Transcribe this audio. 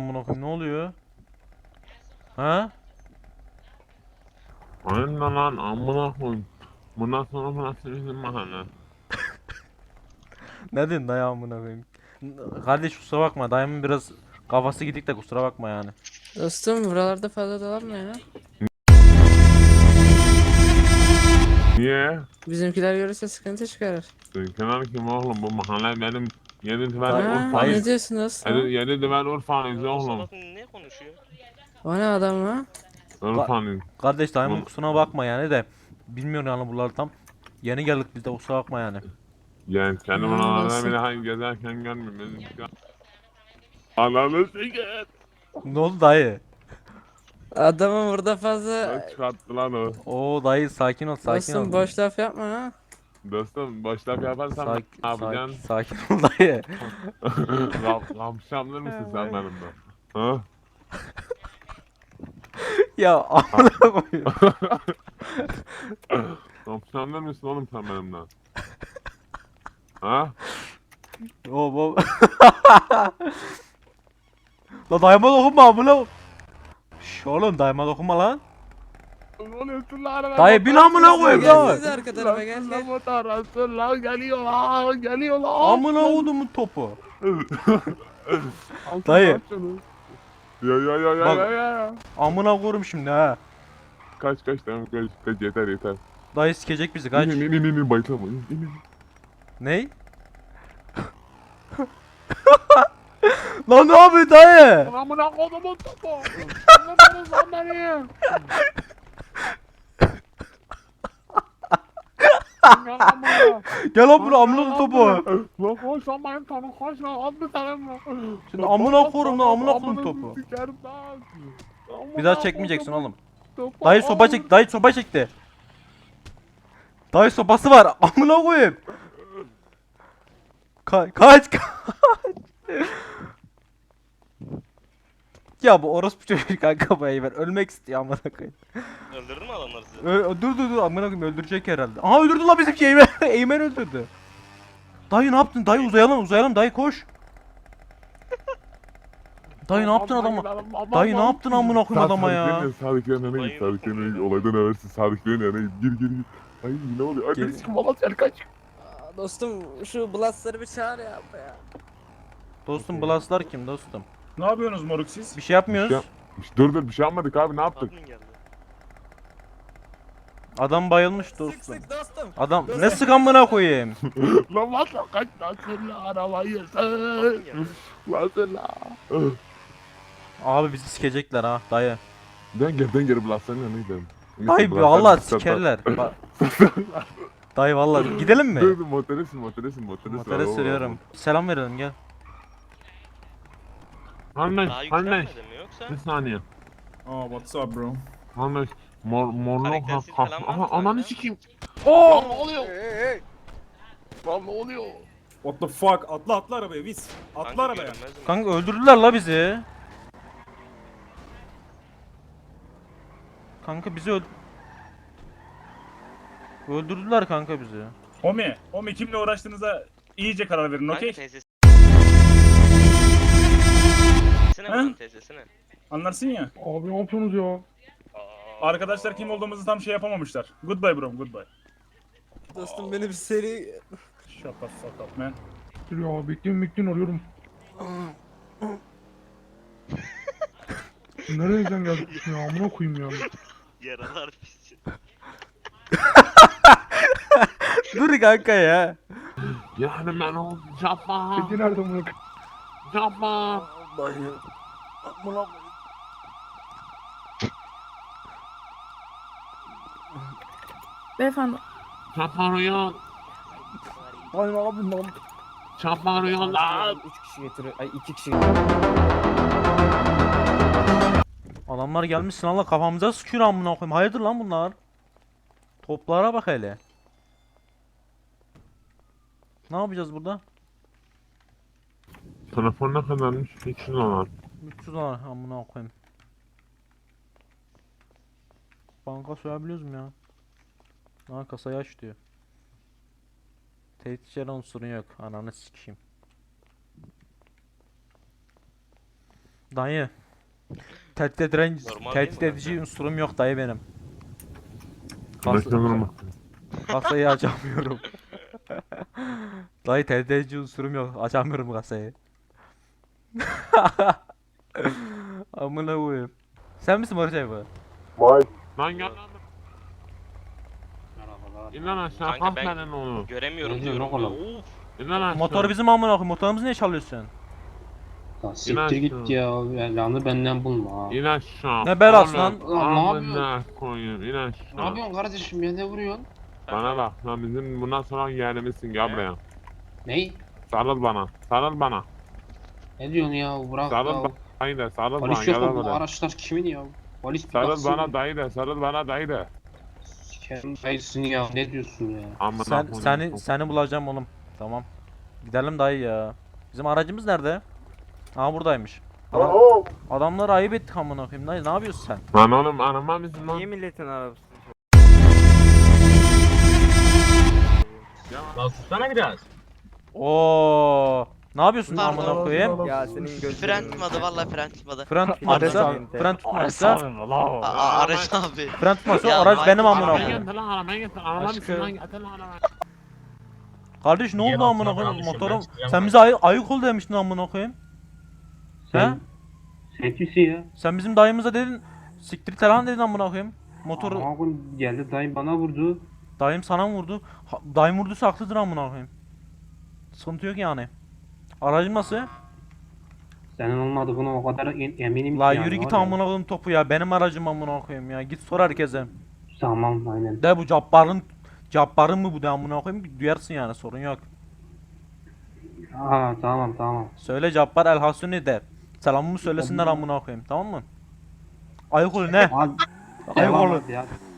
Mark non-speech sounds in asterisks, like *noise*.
Amına koyayım ne oluyor? Ha? Aynen lan amına koyayım. Bundan sonra burası bizim mahalle. Ne diyorsun dayı amına koyayım? Kardeş kusura bakma dayımın biraz kafası gidik de kusura bakma yani. Dostum buralarda fazla dolanma ya. Niye? Bizimkiler görürse sıkıntı çıkarır. Sen kim oğlum bu mahalle benim yedi düvel Ha, Urfa'yız. ne diyorsun dostum? Yedi, yedi düvel Urfa'yız oğlum. Ne konuşuyor? O ne adam lan? Urfa'yız. Kardeş dayımın kusuruna bakma yani de bilmiyorum yani buraları tam. Yeni geldik biz de kusura bakma yani. Yani kendi Ya, buralarda nasıl? bile hani gezerken görmüyorum. Ananı siker. Ne oldu dayı? Adamın burada fazla... Çıkarttı lan o. Oo dayı sakin ol sakin Dostum ol. boş laf yapma ha. Dostum boş laf yaparsan Sak- ne yapacaksın? sakin, sakin ol dayı. Ramşamlar *laughs* mısın sen benimle? Ha? *laughs* ya amına koyayım. *laughs* Mısın oğlum sen benimle? Ha? Oo bu. La dayıma dokunma amına. Şş oğlum dayıma dokunma lan. Lan? Dayı bin amına koyayım Gel lan. siz de arka tarafa gel gel. motor Resulullah geliyor lan geliyor lan. Amına kodumun topu. Dayı. Ya ya ya ya Bak. ya ya. Amına korum şimdi ha. Kaç kaç tamam kaç kaç yeter yeter. Dayı sikecek bizi kaç. İn in in in bayıtlama in in in. Ney? *laughs* Lan ne yapıyor dayı? Amına kodumun topu. Anlamadın sen beni. Ya *laughs* amına. Gel lan buraya amına topu. Lan koş lan benim tanım koş lan bir tane mi? Şimdi amına korum lan amına korum topu. Sikerim lan. Bir daha çekmeyeceksin oğlum. Dayı sopa çek, dayı sopa çekti. Dayı sopası var. *laughs* Amına koyayım. Ka kaç kaç. Ya bu orospu çocuk kanka bu Eymen ölmek istiyor amına koyayım. Öldürdün mü adamları sizi? Ö- dur dur dur amına koyayım öldürecek herhalde. Aha öldürdü lan bizimki Eymen. *laughs* Eymen öldürdü. Dayı ne yaptın? Dayı uzayalım uzayalım dayı koş. Dayı ne yaptın adama? Dayı ne yaptın amına koyayım adama ya? Sadıkların yanına git, Sadıkların yanına git. Olaydan habersiz Sadıkların yanına git. Gir gir gir. Ay ne oluyor? Ay Gel. beni sikim valla sen kaç. Dostum şu blastları bir çağır ya. ya. Dostum Blastlar kim dostum? Ne yapıyorsunuz moruk siz? Bir şey yapmıyoruz. Bir şey Dur dur bir şey yapmadık abi ne yaptık? Geldi. Adam bayılmış Sık dostum. sık dostum. Adam ne sık amına koyayım? *laughs* Lan valla kaç lan sen la arabayı sen. Geldi. Lan. Abi bizi sikecekler ha dayı. Ben gel ben geri Blas'ların yanına gidelim. Dayı Blas'lar- vallahi sikerler. *laughs* Dayı vallahi gidelim mi? Dur dur motoresin motoresin motoresin. Motora sürüyorum. Selam verelim gel. Daha Hanmeş. yükselmedi mi yoksa? Bir saniye. Oh what's up bro? Hanmeş. Mor morlu ha Hareketsiz ha. falan var Aha ananı zaten? sikeyim. Oo! Lan ne oluyor? Lan ne oluyor? What the fuck? Atla atla arabaya biz. Atla Kanka arabaya. görünmez mi? Kanka öldürdüler la bizi. Kanka bizi öld... Öldürdüler kanka bizi. Homi, Homi kimle uğraştığınıza iyice karar verin okey? teyzesi? Ne Ha? bunun? Anlarsın ya. Abi ne yapıyorsunuz ya? Arkadaşlar kim olduğumuzu tam şey yapamamışlar. Goodbye bro, goodbye. Dostum beni bir seri... Shut the fuck up man. Dur ya bekleyin bekleyin arıyorum. *laughs* Nereden geldik ya amına koyayım ya. Yaralar pis. *laughs* Dur kanka ya. Yani ben o yapma. Peki nerede bunu? Yapma. Dayı. Amına Beyefendi Yapma Rüyan. Dayı abi lan. Yapma Rüyan lan. 3 kişi getiriyor. Ay 2 kişi Adamlar gelmiş sınavla kafamıza sıkıyor amına koyayım. Hayırdır lan bunlar? Toplara bak hele. Ne yapacağız burada? Telefon ne kadarmış? Hiç lan. 300 dolar amına koyayım. Banka soyabiliyoruz mu ya? Ha kasayı aç diyor. Tehditçiler unsurun yok. Ananı sikeyim. Dayı. Tehdit Normal tehdit değil mi edici unsurum yok dayı benim. Demek ki normal. Kasayı *laughs* açamıyorum. Dayı tehdit edici unsurum yok. Açamıyorum kasayı. *laughs* Amına koyayım. Sen misin Barış abi? Vay. Lan gel lan. İn lan aşağı Kanka kalk ben- lan onu. Göremiyorum Ne diyor diyorum. oğlum? Of. İn lan aşağı. Motor bizim amına koyayım. Motorumuzu niye çalıyorsun? Lan siktir git ya. Belanı benden bulma ha. İn aşağı. Ne belası lan? Lan ne amına koyayım in aşağı. Ne yapıyorsun kardeşim ya ne vuruyorsun? Bana bak lan bizim bundan sonra yeğenimizsin gel buraya. Ney? Sarıl bana. Sarıl bana. Ne diyorsun ya bırak Sarıl ya. Dayı de sarıl bana Polis yok mu bu araçlar kimin ya? Polis bir Sarıl baksın. bana dayı de sarıl bana dayı de. Sikerim dayısın ya ne diyorsun ya? Amına Sen koyayım. seni seni bulacağım oğlum. Tamam. Gidelim dayı ya. Bizim aracımız nerede? Aa buradaymış. Adam, adamları ayıp ettik amına koyayım. Dayı ne yapıyorsun sen? Lan oğlum arama mısın lan? Niye milletin arabası? Lan sussana biraz. Oo. Ne yapıyorsun Pardon. amına koyayım? Ya senin gözlerin... Fren tutmadı vallahi fren tutmadı. Fren tutmazsa, fren tutmazsa, Aa, Araç abi. fren tutmazsa Ya, araç benim amına Arabaya koyayım. getir lan arabaya getir. Arabaya Aşkım. mısın lan getir lan arabaya. Kardeş ne oldu amına koyayım motorum? ben çıkacağım Sen ben. bize ay ayık ol demiştin amına koyayım. He? Sen, sen kimsin ya? Sen bizim dayımıza dedin siktir falan dedin amına koyayım. Motoru Ama oğlum geldi dayım bana vurdu. dayım sana mı vurdu? Ha, dayım vurduysa haklıdır amına koyayım. Sıkıntı yok yani. Aracım nasıl? Senin olmadığına o kadar em- eminim La yani, yürü git var ya. amına koyayım topu ya. Benim aracım amına koyayım ya. Git sor herkese. Tamam aynen. De bu cabbarın cabbarın mı bu de amına koyayım? Duyarsın yani sorun yok. Aa tamam tamam. Söyle Cabbar El Hasuni de. Selamımı söylesinler amına koyayım tamam mı? Ayık ol ne? Ayık ol. hadi, hadi.